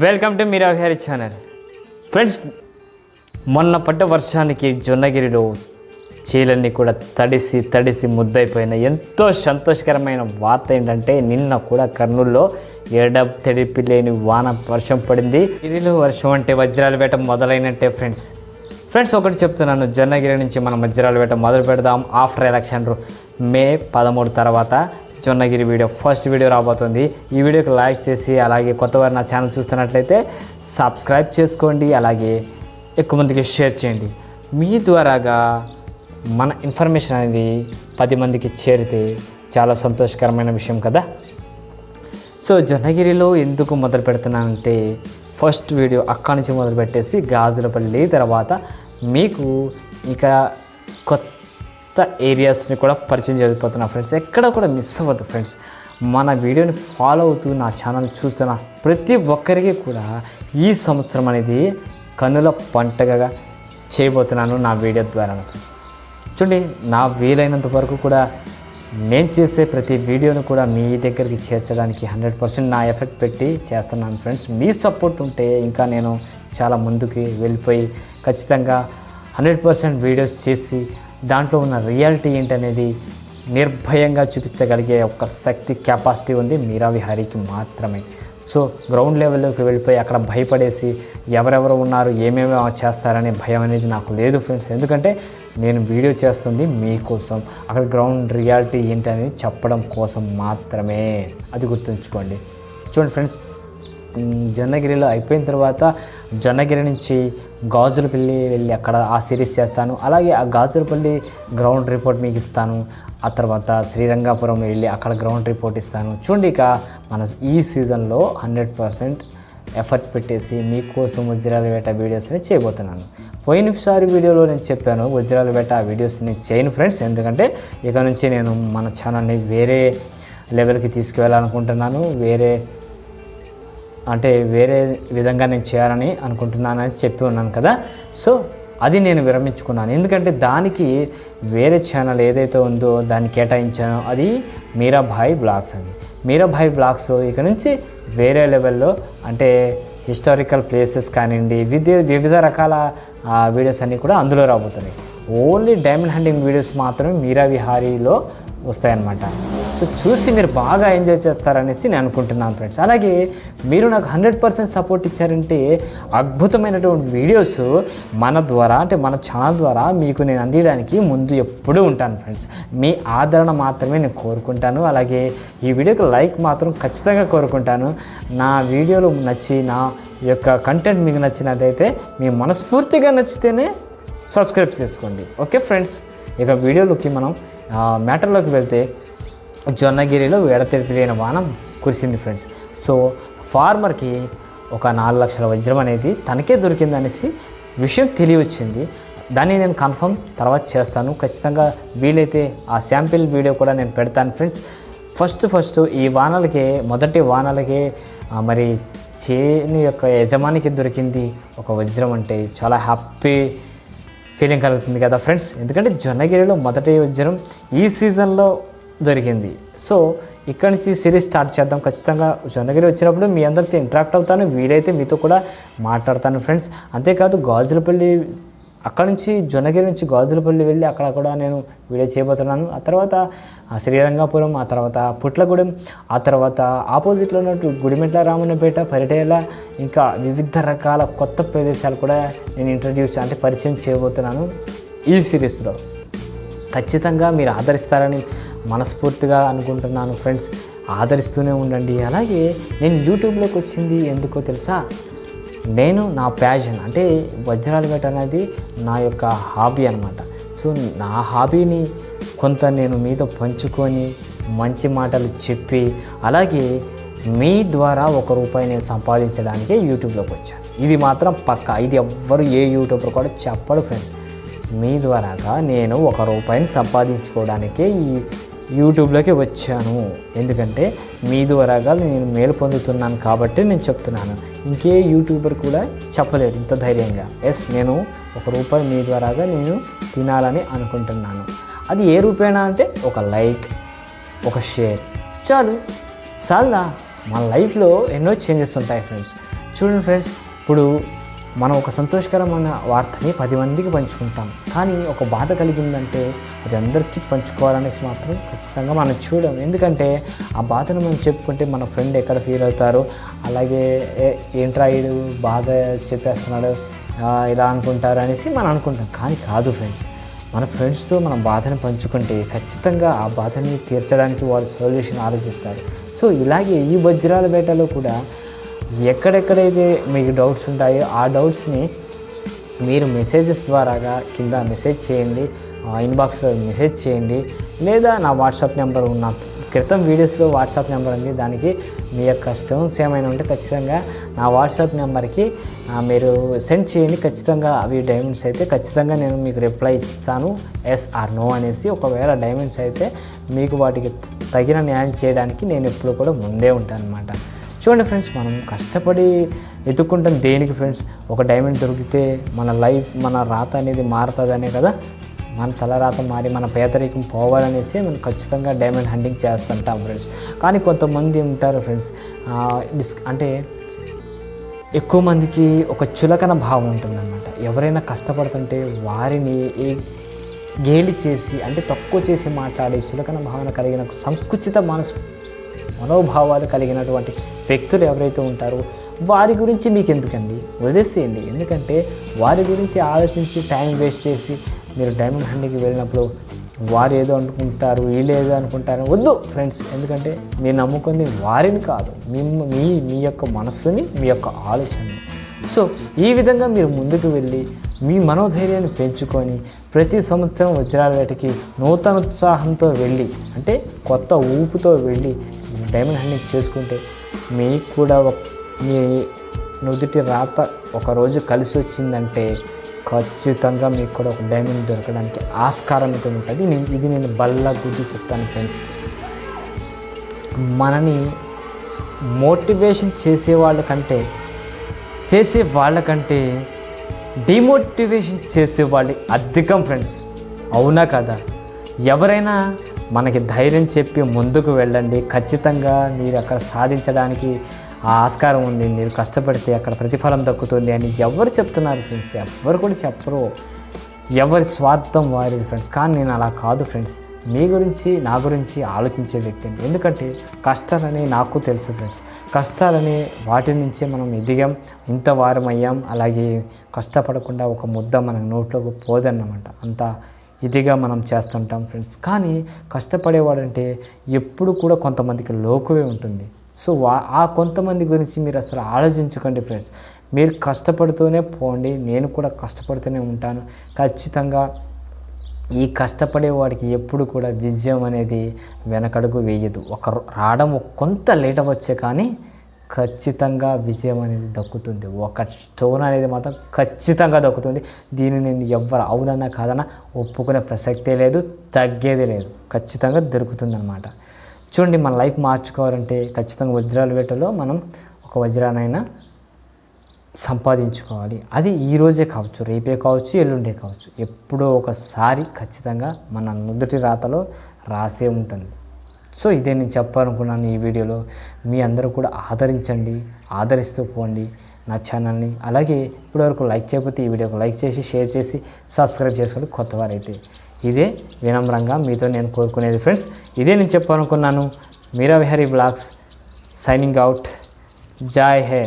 Welcome to Meera Vihari channel friends మొన్న పడ్డ వర్షానికి జొన్నగిరిలో చీలన్నీ కూడా తడిసి తడిసి ముద్దైపోయిన ఎంతో సంతోషకరమైన వార్త ఏంటంటే నిన్న కూడా కర్నూలులో ఎడ తెడిపి లేని వాన వర్షం పడింది. గిరిలో వర్షం అంటే వజ్రాలు వేట మొదలైనట్టే ఫ్రెండ్స్ ఫ్రెండ్స్ ఒకటి చెప్తున్నాను జొన్నగిరి నుంచి మనం వజ్రాలు వేట మొదలు పెడదాం. ఆఫ్టర్ ఎలక్షన్ మే పదమూడు తర్వాత జొన్నగిరి వీడియో ఫస్ట్ వీడియో రాబోతుంది. ఈ వీడియోకి లైక్ చేసి అలాగే కొత్తవారు నా ఛానల్ చూస్తున్నట్లయితే సబ్స్క్రైబ్ చేసుకోండి అలాగే ఎక్కువ మందికి షేర్ చేయండి. మీ ద్వారాగా మన ఇన్ఫర్మేషన్ అనేది పది మందికి చేరితే చాలా సంతోషకరమైన విషయం కదా? సో జొన్నగిరిలో ఎందుకు మొదలు పెడుతున్నానంటే ఫస్ట్ వీడియో అక్కడి నుంచి మొదలు పెట్టేసి గాజులపల్లి తర్వాత మీకు ఇక కొత్త కొత్త ఏరియాస్ని కూడా పరిచయం చేయబోతున్నా ఫ్రెండ్స్ ఎక్కడ కూడా మిస్ అవ్వద్దు ఫ్రెండ్స్ మన వీడియోని ఫాలో అవుతూ నా ఛానల్ చూస్తున్న ప్రతి ఒక్కరికి కూడా ఈ సంవత్సరం అనేది కన్నుల పంటగా చేయబోతున్నాను నా వీడియో ద్వారా ఫ్రెండ్స్ చూడండి నా వీలైనంత వరకు కూడా నేను చేసే ప్రతి వీడియోను కూడా మీ దగ్గరికి చేర్చడానికి హండ్రెడ్ పర్సెంట్ నా ఎఫెక్ట్ పెట్టి చేస్తున్నాను ఫ్రెండ్స్ మీ సపోర్ట్ ఉంటే ఇంకా నేను చాలా ముందుకి వెళ్ళిపోయి ఖచ్చితంగా హండ్రెడ్ పర్సెంట్ వీడియోస్ చేసి దాంట్లో ఉన్న రియాలిటీ ఏంటనేది నిర్భయంగా చూపించగలిగే ఒక శక్తి కెపాసిటీ ఉంది మీరా విహారీకి మాత్రమే. సో గ్రౌండ్ లెవెల్లోకి వెళ్ళిపోయి అక్కడ భయపడేసి ఎవరెవరు ఉన్నారు ఏమేమి చేస్తారనే భయం అనేది నాకు లేదు ఫ్రెండ్స్ ఎందుకంటే నేను వీడియో చేస్తుంది మీకోసం. అక్కడ గ్రౌండ్ రియాలిటీ ఏంటనేది చెప్పడం కోసం మాత్రమే. అది గుర్తుంచుకోండి. చూడండి ఫ్రెండ్స్ జొన్నగిరిలో అయిపోయిన తర్వాత జొన్నగిరి నుంచి గాజులపల్లి వెళ్ళి అక్కడ ఆ సిరీస్ చేస్తాను. అలాగే ఆ గాజులపల్లి గ్రౌండ్ రిపోర్ట్ మీకు ఇస్తాను. ఆ తర్వాత శ్రీరంగాపురం వెళ్ళి అక్కడ గ్రౌండ్ రిపోర్ట్ ఇస్తాను. చూడండి ఇక మన ఈ సీజన్లో హండ్రెడ్ పర్సెంట్ ఎఫర్ట్ పెట్టేసి మీకోసం వజ్రాల వేట వీడియోస్ని చేయబోతున్నాను. పోయినసారి వీడియోలో నేను చెప్పాను వజ్రాల వేట వీడియోస్ని చేయను ఫ్రెండ్స్ ఎందుకంటే ఇక నుంచి నేను మన ఛానల్ని వేరే లెవెల్కి తీసుకువెళ్ళాలనుకుంటున్నాను. వేరే అంటే వేరే విధంగా నేను చేయాలని అనుకుంటున్నానని చెప్పి ఉన్నాను కదా. సో అది నేను విరమించుకున్నాను. ఎందుకంటే దానికి వేరే ఛానల్ ఏదైతే ఉందో దాన్ని కేటాయించానో అది మీరాభాయ్ బ్లాగ్స్ అండి. మీరాభాయ్ బ్లాగ్స్ ఇక నుంచి వేరే లెవెల్లో అంటే హిస్టారికల్ ప్లేసెస్ కానివ్వండి వివిధ వివిధ రకాల వీడియోస్ అన్నీ కూడా అందులో రాబోతున్నాయి. ఓన్లీ డైమండ్ హండింగ్ వీడియోస్ మాత్రమే మీరా విహారీలో వస్తాయన్నమాట. సో చూసి మీరు బాగా ఎంజాయ్ చేస్తారనేసి నేను అనుకుంటున్నాను ఫ్రెండ్స్. అలాగే మీరు నాకు హండ్రెడ్ పర్సెంట్ సపోర్ట్ ఇచ్చారంటే అద్భుతమైనటువంటి వీడియోస్ మన ద్వారా అంటే మన ఛానల్ ద్వారా మీకు నేను అందించడానికి ముందు ఎప్పుడూ ఉంటాను ఫ్రెండ్స్. మీ ఆదరణ మాత్రమే నేను కోరుకుంటాను. అలాగే ఈ వీడియోకి లైక్ మాత్రం ఖచ్చితంగా కోరుకుంటాను. నా వీడియోలు నచ్చి నా యొక్క కంటెంట్ మీకు నచ్చినదైతే మీ మనస్ఫూర్తిగా నచ్చితేనే సబ్స్క్రైబ్ చేసుకోండి. ఓకే ఫ్రెండ్స్ ఇక వీడియోలోకి మనం మ్యాటర్లోకి వెళ్తే జొన్నగిరిలో ఎడతెరిపిన లేని వానం కురిసింది ఫ్రెండ్స్. సో ఫార్మర్కి ఒక నాలుగు లక్షల వజ్రం అనేది తనకే దొరికిందనేసి విషయం తెలియవచ్చింది దాన్ని నేను కన్ఫర్మ్ తర్వాత చేస్తాను. ఖచ్చితంగా వీలైతే ఆ శాంపిల్ వీడియో కూడా నేను పెడతాను ఫ్రెండ్స్. ఫస్ట్ ఫస్ట్ ఈ వానలకి మొదటి వానలకి మరి చేని యొక్క యజమానికి దొరికింది ఒక వజ్రం అంటే చాలా హ్యాపీ ఫీలింగ్ కలుగుతుంది కదా ఫ్రెండ్స్. ఎందుకంటే జొన్నగిరిలో మొదటి వజ్రం ఈ సీజన్లో దొరికింది సో ఇక్కడ నుంచి సిరీస్ స్టార్ట్ చేద్దాం. ఖచ్చితంగా జొన్నగిరి వచ్చినప్పుడు మీ అందరితో ఇంటరాక్ట్ అవుతాను. వీలైతే మీతో కూడా మాట్లాడతాను ఫ్రెండ్స్ అంతేకాదు గాజులపల్లి అక్కడ నుంచి జొన్నగిరి నుంచి గాజులపల్లి వెళ్ళి అక్కడ కూడా నేను వీడియో చేయబోతున్నాను. ఆ తర్వాత శ్రీరంగాపురం ఆ తర్వాత పుట్లగూడెం ఆ తర్వాత ఆపోజిట్లో ఉన్నట్టు గుడిమెట్ల రామన్నపేట పరిటేల ఇంకా వివిధ రకాల కొత్త ప్రదేశాలు కూడా నేను ఇంట్రడ్యూస్ అంటే పరిచయం చేయబోతున్నాను ఈ సిరీస్లో. ఖచ్చితంగా మీరు ఆదరిస్తారని మనస్ఫూర్తిగా అనుకుంటున్నాను ఫ్రెండ్స్. ఆదరిస్తూనే ఉండండి. అలాగే నేను యూట్యూబ్లోకి వచ్చింది ఎందుకో తెలుసా? నేను నా ప్యాషన్ అంటే వజ్రాలు పెట్ట అనేది నా యొక్క హాబీ అనమాట సో నా హాబీని కొంత నేను మీతో పంచుకొని మంచి మాటలు చెప్పి అలాగే మీ ద్వారా ఒక రూపాయి నేను సంపాదించడానికే యూట్యూబ్లోకి వచ్చాను. ఇది మాత్రం పక్కా. ఇది ఎవ్వరు ఏ యూట్యూబర్ కూడా చెప్పడు ఫ్రెండ్స్. మీ ద్వారాగా నేను ఒక రూపాయిని సంపాదించుకోవడానికే ఈ యూట్యూబ్లోకి వచ్చాను. ఎందుకంటే మీ ద్వారాగా నేను మేలు పొందుతున్నాను కాబట్టి నేను చెప్తున్నాను. ఇంకే యూట్యూబర్ కూడా చెప్పలేడు ఇంత ధైర్యంగా. ఎస్ నేను ఒక రూపాయి మీ ద్వారాగా నేను తినాలని అనుకుంటున్నాను. అది ఏ రూపేణా అంటే ఒక లైక్ ఒక షేర్. చాలు. చాలా మన లైఫ్లో ఎన్నో చేంజెస్ ఉంటాయి ఫ్రెండ్స్. చూడండి ఫ్రెండ్స్ ఇప్పుడు మనం ఒక సంతోషకరమైన వార్తని పది మందికి పంచుకుంటాం. కానీ ఒక బాధ కలిగిందంటే అది అందరికీ పంచుకోవాలనేసి మాత్రం ఖచ్చితంగా మనం చూడం. ఎందుకంటే ఆ బాధను మనం చెప్పుకుంటే మన ఫ్రెండ్ ఎక్కడ ఫీల్ అవుతారు? అలాగే "ఏ- ఏంట్రా వీడు బాధ చెప్పేస్తున్నాడు? ఇలా అనుకుంటారు అనేసి మనం అనుకుంటాం. కానీ కాదు ఫ్రెండ్స్ మన ఫ్రెండ్స్తో మనం బాధను పంచుకుంటే ఖచ్చితంగా ఆ బాధని తీర్చడానికి వాళ్ళు సొల్యూషన్ ఆలోచిస్తారు. సో ఇలాగే ఈ వజ్రాల వేటలో కూడా ఎక్కడెక్కడైతే మీకు డౌట్స్ ఉంటాయో ఆ డౌట్స్ని మీరు మెసేజెస్ ద్వారాగా కింద మెసేజ్ చేయండి ఇన్బాక్స్లో మెసేజ్ చేయండి లేదా నా వాట్సాప్ నెంబర్ ఉన్న క్రితం వీడియోస్లో వాట్సాప్ నెంబర్ ఉంది. దానికి మీ యొక్క స్టోన్స్ ఏమైనా ఉంటే ఖచ్చితంగా నా వాట్సాప్ నెంబర్కి మీరు సెండ్ చేయండి. ఖచ్చితంగా అవి డైమండ్స్ అయితే ఖచ్చితంగా నేను మీకు రిప్లై ఇస్తాను. ఎస్ ఆర్ నో అనేసి ఒకవేళ డైమండ్స్ అయితే మీకు వాటికి తగిన న్యాయం చేయడానికి నేను ఎప్పుడు కూడా ముందే ఉంటాను అనమాట చూడండి ఫ్రెండ్స్ మనం కష్టపడి ఎత్తుక్కుంటాం దేనికి ఫ్రెండ్స్? ఒక డైమండ్ దొరికితే మన లైఫ్ మన రాత అనేది మారుతుందనే కదా? మన తలరాత మారి మన పేదరికం పోవాలనేసి మనం ఖచ్చితంగా డైమండ్ హంటింగ్ చేస్తుంటాం ఫ్రెండ్స్. కానీ కొంతమంది ఉంటారు ఫ్రెండ్స్ డిస్క్ డిస్ అంటే ఎక్కువ మందికి ఒక చులకన భావం ఉంటుందన్నమాట. ఎవరైనా కష్టపడుతుంటే వారిని ఏ- గేలి చేసి అంటే తక్కువ చేసి మాట్లాడే చులకన భావన కలిగిన సంకుచిత మనసు మనోభావాలు కలిగినటువంటి వ్యక్తులు ఎవరైతే ఉంటారో వారి గురించి మీకు ఎందుకండి వదిలేసేయండి. ఎందుకంటే వారి గురించి ఆలోచించి టైం వేస్ట్ చేసి మీరు డైమండ్ హండికి వెళ్ళినప్పుడు వారు ఏదో అనుకుంటారు వీళ్ళు ఏదో అనుకుంటారు వద్దు ఫ్రెండ్స్. ఎందుకంటే మీరు నమ్ముకుంది వారిని కాదు మీ మీ మీ యొక్క మనస్సుని మీ యొక్క ఆలోచనని. సో ఈ విధంగా మీరు ముందుకు వెళ్ళి మీ మనోధైర్యాన్ని పెంచుకొని ప్రతి సంవత్సరం వజ్రాల వేటకి నూతన ఉత్సాహంతో వెళ్ళి అంటే కొత్త ఊపుతో వెళ్ళి డైమండ్ హండింగ్ చేసుకుంటే మీకు కూడా ఒక- మీ నుదుటి రాత ఒకరోజు కలిసి వచ్చిందంటే ఖచ్చితంగా మీకు కూడా ఒక డైమండ్ దొరకడానికి ఆస్కారం అయితే ఉంటుంది. నేను- ఇది నేను బల్ల గుద్ది చెప్తాను ఫ్రెండ్స్. మనని మోటివేషన్ చేసే వాళ్ళకంటే చేసే వాళ్ళకంటే డిమోటివేషన్ చేసే వాళ్ళు అధికం ఫ్రెండ్స్. అవునా కదా? ఎవరైనా మనకి ధైర్యం చెప్పి ముందుకు వెళ్ళండి. ఖచ్చితంగా మీరు అక్కడ సాధించడానికి ఆ ఆస్కారం ఉంది. మీరు కష్టపడితే అక్కడ ప్రతిఫలం దక్కుతుంది అని ఎవరు చెప్తున్నారు ఫ్రెండ్స్ ఎవరు కూడా చెప్పరు. ఎవరి స్వార్థం వారిది ఫ్రెండ్స్ కానీ నేను అలా కాదు ఫ్రెండ్స్ మీ గురించి నా గురించి ఆలోచించే వ్యక్తిని ఎందుకంటే కష్టాలని నాకు తెలుసు ఫ్రెండ్స్ కష్టాలని వాటి నుంచే మనం ఎదిగాం. ఇంత వారం అయ్యాం అలాగే కష్టపడకుండా ఒక ముద్ద మన నోట్లోకి పోదన్నమాట. అంత ఇదిగా మనం చేస్తుంటాం ఫ్రెండ్స్. కానీ కష్టపడేవాడంటే ఎప్పుడు కూడా కొంతమందికి లోకువే ఉంటుంది. సో వా ఆ కొంతమంది గురించి మీరు అసలు ఆలోచించకండి ఫ్రెండ్స్. మీరు కష్టపడుతూనే పోండి నేను కూడా కష్టపడుతూనే ఉంటాను. ఖచ్చితంగా ఈ కష్టపడే వాడికి ఎప్పుడు కూడా విజయం అనేది వెనకడుగు వేయదు. ఒక రావడం కొంత లేట్ అవ్వచ్చే కానీ ఖచ్చితంగా విజయం అనేది దక్కుతుంది. ఒక స్టోన్ అనేది మాత్రం ఖచ్చితంగా దక్కుతుంది. దీన్ని నేను ఎవరు అవునన్నా కాదన్నా ఒప్పుకునే ప్రసక్తే లేదు తగ్గేది లేదు. ఖచ్చితంగా దొరుకుతుంది అనమాట చూడండి మన లైఫ్ మార్చుకోవాలంటే ఖచ్చితంగా వజ్రాల వేటలో మనం ఒక వజ్రానైనా సంపాదించుకోవాలి. అది ఈ రోజే కావచ్చు రేపే కావచ్చు ఎల్లుండే కావచ్చు. ఎప్పుడో ఒకసారి ఖచ్చితంగా మన నుదుటి రాతలో రాసే ఉంటుంది. సో ఇదే నేను చెప్పాలనుకున్నాను ఈ వీడియోలో. మీ అందరూ కూడా ఆదరించండి ఆదరిస్తూ పోండి నా ఛానల్ని. అలాగే ఇప్పటివరకు లైక్ చేయకపోతే ఈ వీడియోకి లైక్ చేసి షేర్ చేసి సబ్స్క్రైబ్ చేసుకోండి కొత్త వారైతే ఇదే వినమ్రంగా మీతో నేను కోరుకునేది ఫ్రెండ్స్. ఇదే నేను చెప్పాలనుకున్నాను. Meera Vihari vlogs signing out Joy హే